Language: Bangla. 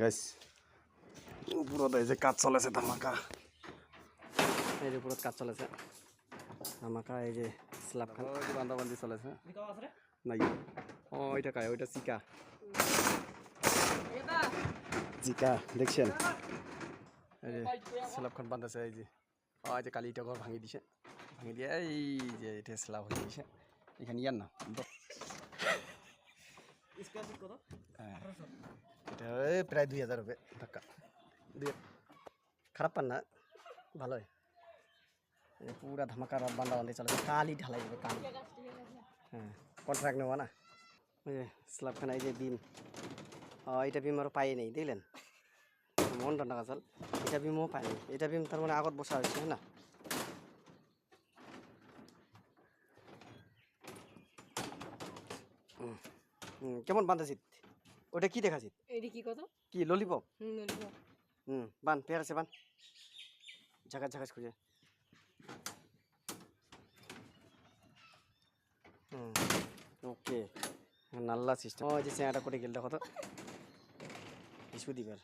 গাইস উপৰত এই যে কাজ চলাইছে ধামাকা। এই যে ওপৰত কাঠ চলাইছে আমাকা এই যে স্লাবখান বান্ধা বান্ধি চলাইছে নাই নাই। ও ওইটা কায়? ওইটা চিকা চিকা দেখছেন? এই যে স্লাবখন বান্ধাছে এই যে। ও এই যে কালি ইটা ঘর ভাঙি দিছে। ভাঙি দিয়ে এই যে এটা স্লাব হয়ে দিছে এখানে ইয়ার না দ- হ্যাঁ। এটা প্রায় দুই হাজার হবে ধাক্কা। দুই খারাপ পান না ভালোই। পুরা ধামাকা রড বান্ধা বান্ধি চলেছে কালি ঢালাই যাবে কালি হ্যাঁ কন্ট্রাক্ট নেওয়া না। ওই যে স্ল্যাবখানা এই যে বিম এটা বিম আরও পাই নেই দেখলেন? মন টানা গাছাল এটা বিমও পাইনি এটা বিম তার মানে আগত বসা হয়েছে না? হুম, কেমন বান্ধাছিত ওটা কি দেখা জিত এডি কি কত? কি ললিপপ হুম ললিপপ হুম বান পেয়ার আছে বান। ঝাঁকাস ঝাঁকাস খুঁজে হুম ওকে। নাল্লা সিস্টেম ও যে চেয়াটা করে গেল দেখো তো। কিছু দিবার